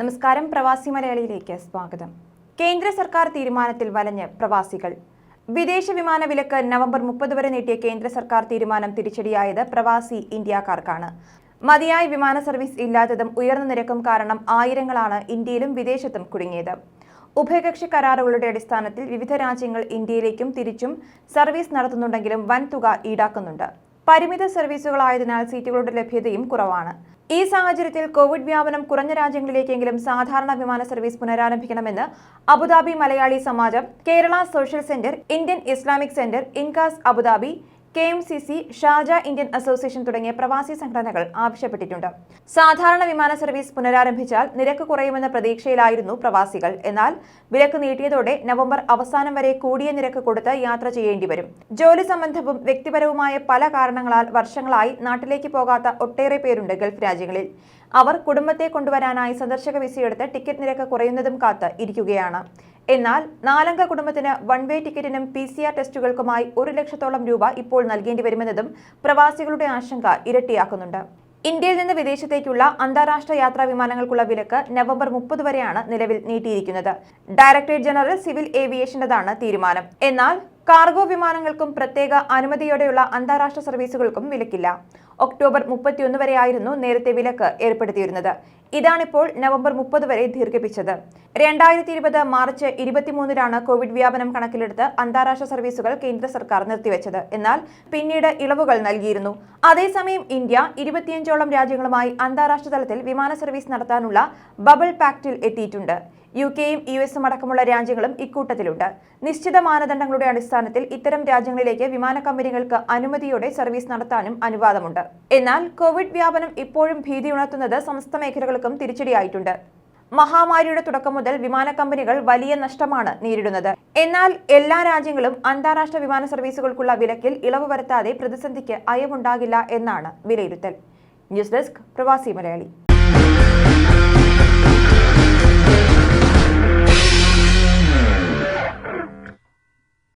നമസ്കാരം പ്രവാസി മലയാളിയിലേക്ക് സ്വാഗതം. കേന്ദ്ര സർക്കാർ തീരുമാനത്തിൽ വലഞ്ഞ് പ്രവാസികൾ. വിദേശ വിമാന വിലക്ക് നവംബർ മുപ്പത് വരെ നീട്ടിയ കേന്ദ്ര സർക്കാർ തീരുമാനം തിരിച്ചടിയായത് പ്രവാസി ഇന്ത്യക്കാർക്കാണ്. മതിയായ വിമാന സർവീസ് ഇല്ലാത്തതും ഉയർന്ന നിരക്കും കാരണം ആയിരങ്ങളാണ് ഇന്ത്യയിലും വിദേശത്തും കുടുങ്ങിയത്. ഉഭയകക്ഷി കരാറുകളുടെ അടിസ്ഥാനത്തിൽ വിവിധ രാജ്യങ്ങൾ ഇന്ത്യയിലേക്കും തിരിച്ചും സർവീസ് നടത്തുന്നുണ്ടെങ്കിലും വൻ തുക ഈടാക്കുന്നുണ്ട്. പരിമിത സർവീസുകളായതിനാൽ സീറ്റുകളുടെ ലഭ്യതയും കുറവാണ്. ഈ സാഹചര്യത്തിൽ കോവിഡ് വ്യാപനം കുറഞ്ഞ രാജ്യങ്ങളിലേക്കെങ്കിലും സാധാരണ വിമാന service പുനരാരംഭിക്കണമെന്ന് Abu Dhabi Malayali Samajam Kerala social centre Indian Islamic centre INCAS Abu Dhabi K M C C Shaja Indian association തുടങ്ങിയ പ്രവാസി സംഘടനകൾ ആവശ്യപ്പെട്ടിട്ടുണ്ട്. സാധാരണ വിമാന സർവീസ് പുനരാരംഭിച്ചാൽ നിരക്ക് കുറയുമെന്ന പ്രതീക്ഷയിലായിരുന്നു പ്രവാസികൾ. എന്നാൽ വിലക്ക് നീട്ടിയതോടെ നവംബർ അവസാനം വരെ കൂടിയ നിരക്ക് കൊടുത്ത് യാത്ര ചെയ്യേണ്ടി വരും. ജോലി സംബന്ധവും വ്യക്തിപരവുമായ പല കാരണങ്ങളാൽ വർഷങ്ങളായി നാട്ടിലേക്ക് പോകാത്ത ഒട്ടേറെ പേരുണ്ട് ഗൾഫ് രാജ്യങ്ങളിൽ. അവർ കുടുംബത്തെ കൊണ്ടുവരാനായി സന്ദർശക വിസയെടുത്ത് ടിക്കറ്റ് നിരക്ക് കുറയുന്നതും കാത്ത് ഇരിക്കുകയാണ്. എന്നാൽ നാലംഗ കുടുംബത്തിന് വൺ വേ ടിക്കറ്റിനും പി സി ആർ ടെസ്റ്റുകൾക്കുമായി ഒരു ലക്ഷത്തോളം രൂപ ഇപ്പോൾ നൽകേണ്ടി വരുമെന്നതും പ്രവാസികളുടെ ആശങ്ക ഇരട്ടിയാക്കുന്നുണ്ട്. ഇന്ത്യയിൽ നിന്ന് വിദേശത്തേക്കുള്ള അന്താരാഷ്ട്ര യാത്രാ വിമാനങ്ങൾക്കുള്ള വിലക്ക് നവംബർ മുപ്പത് വരെയാണ് നിലവിൽ നീട്ടിയിരിക്കുന്നത്. ഡയറക്ടറേറ്റ് ജനറൽ സിവിൽ ഏവിയേഷന്റേതാണ് തീരുമാനം. എന്നാൽ കാർഗോ വിമാനങ്ങൾക്കും പ്രത്യേക അനുമതിയോടെയുള്ള അന്താരാഷ്ട്ര സർവീസുകൾക്കും വിലക്കില്ല. ഒക്ടോബർ മുപ്പത്തിയൊന്ന് വരെയായിരുന്നു നേരത്തെ വിലക്ക് ഏർപ്പെടുത്തിയിരുന്നത്. ഇതാണിപ്പോൾ നവംബർ മുപ്പത് വരെ ദീർഘിപ്പിച്ചത്. രണ്ടായിരത്തി ഇരുപത് മാർച്ച് ഇരുപത്തിമൂന്നിലാണ് കോവിഡ് വ്യാപനം കണക്കിലെടുത്ത് അന്താരാഷ്ട്ര സർവീസുകൾ കേന്ദ്ര സർക്കാർ നിർത്തിവെച്ചത്. എന്നാൽ പിന്നീട് ഇളവുകൾ നൽകിയിരുന്നു. അതേസമയം ഇന്ത്യ ഇരുപത്തിയഞ്ചോളം രാജ്യങ്ങളുമായി അന്താരാഷ്ട്ര തലത്തിൽ വിമാന സർവീസ് നടത്താനുള്ള ബബിൾ പാക്റ്റിൽ എത്തിയിട്ടുണ്ട്. യു കെയും യു എസും അടക്കമുള്ള രാജ്യങ്ങളും ഇക്കൂട്ടത്തിലുണ്ട്. നിശ്ചിത മാനദണ്ഡങ്ങളുടെ അടിസ്ഥാനത്തിൽ ഇത്തരം രാജ്യങ്ങളിലേക്ക് വിമാന കമ്പനികൾക്ക് അനുമതിയോടെ സർവീസ് നടത്താനും അനുവാദമുണ്ട്. എന്നാൽ കോവിഡ് വ്യാപനം ഇപ്പോഴും ഭീതിയുണർത്തുന്നത് സമസ്ത മേഖലകൾക്കും തിരിച്ചടിയായിട്ടുണ്ട്. മഹാമാരിയുടെ തുടക്കം മുതൽ വിമാന കമ്പനികൾ വലിയ നഷ്ടമാണ് നേരിടുന്നത്. എന്നാൽ എല്ലാ രാജ്യങ്ങളും അന്താരാഷ്ട്ര വിമാന സർവീസുകൾക്കുള്ള വിലക്കിൽ ഇളവ് വരുത്താതെ പ്രതിസന്ധിക്ക് അയവുണ്ടാകില്ല എന്നാണ് വിലയിരുത്തൽ. ന്യൂസ് ഡെസ്ക് പ്രവാസി മലയാളി.